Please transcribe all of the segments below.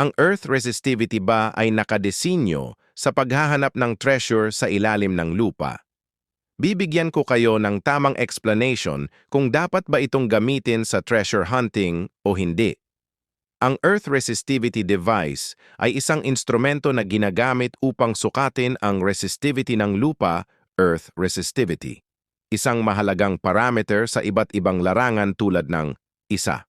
Ang Earth resistivity ba ay nakadesinyo sa paghahanap ng treasure sa ilalim ng lupa? Bibigyan ko kayo ng tamang explanation kung dapat ba itong gamitin sa treasure hunting o hindi. Ang Earth Resistivity Device ay isang instrumento na ginagamit upang sukatin ang resistivity ng lupa, Earth Resistivity. Isang mahalagang parameter sa iba't ibang larangan tulad ng isa.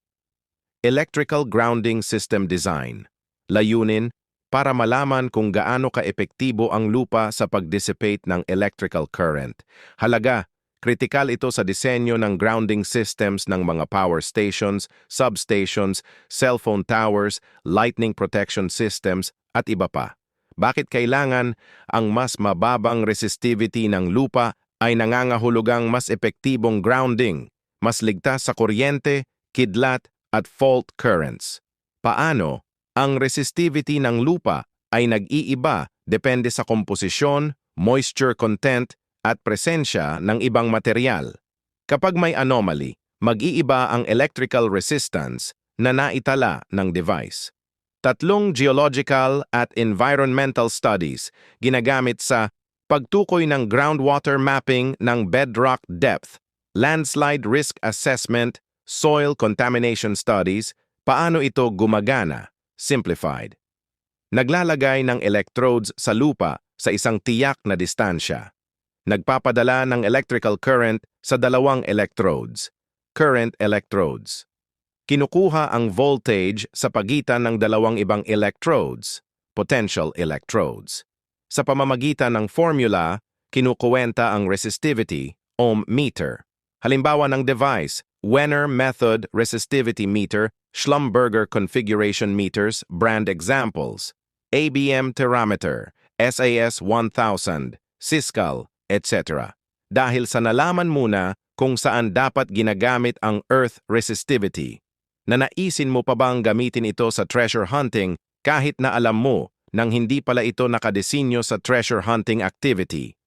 Electrical Grounding System Design. Layunin, para malaman kung gaano kaepektibo ang lupa sa pag-dissipate ng electrical current. Halaga, kritikal ito sa disenyo ng grounding systems ng mga power stations, substations, cellphone towers, lightning protection systems, at iba pa. Bakit kailangan ang mas mababang resistivity ng lupa ay nangangahulugang mas epektibong grounding, mas ligtas sa kuryente, kidlat, at fault currents? Paano ang resistivity ng lupa ay nag-iiba depende sa komposisyon, moisture content, at presensya ng ibang material. Kapag may anomaly, mag-iiba ang electrical resistance na naitala ng device. Tatlong geological at environmental studies ginagamit sa pagtukoy ng groundwater mapping ng bedrock depth, landslide risk assessment, soil contamination studies, paano ito gumagana, simplified. Naglalagay ng electrodes sa lupa sa isang tiyak na distansya. Nagpapadala ng electrical current sa dalawang electrodes, current electrodes. Kinukuha ang voltage sa pagitan ng dalawang ibang electrodes, potential electrodes. Sa pamamagitan ng formula, kinukuwenta ang resistivity, ohm meter. Halimbawa ng device, Wenner Method Resistivity Meter, Schlumberger Configuration Meters, brand examples, ABM Thermometer, SAS 1000, Siscal, etc. Dahil sa nalaman muna kung saan dapat ginagamit ang Earth Resistivity, nanaisin mo pa bang gamitin ito sa treasure hunting kahit na alam mo nang hindi pala ito nakadesinyo sa treasure hunting activity?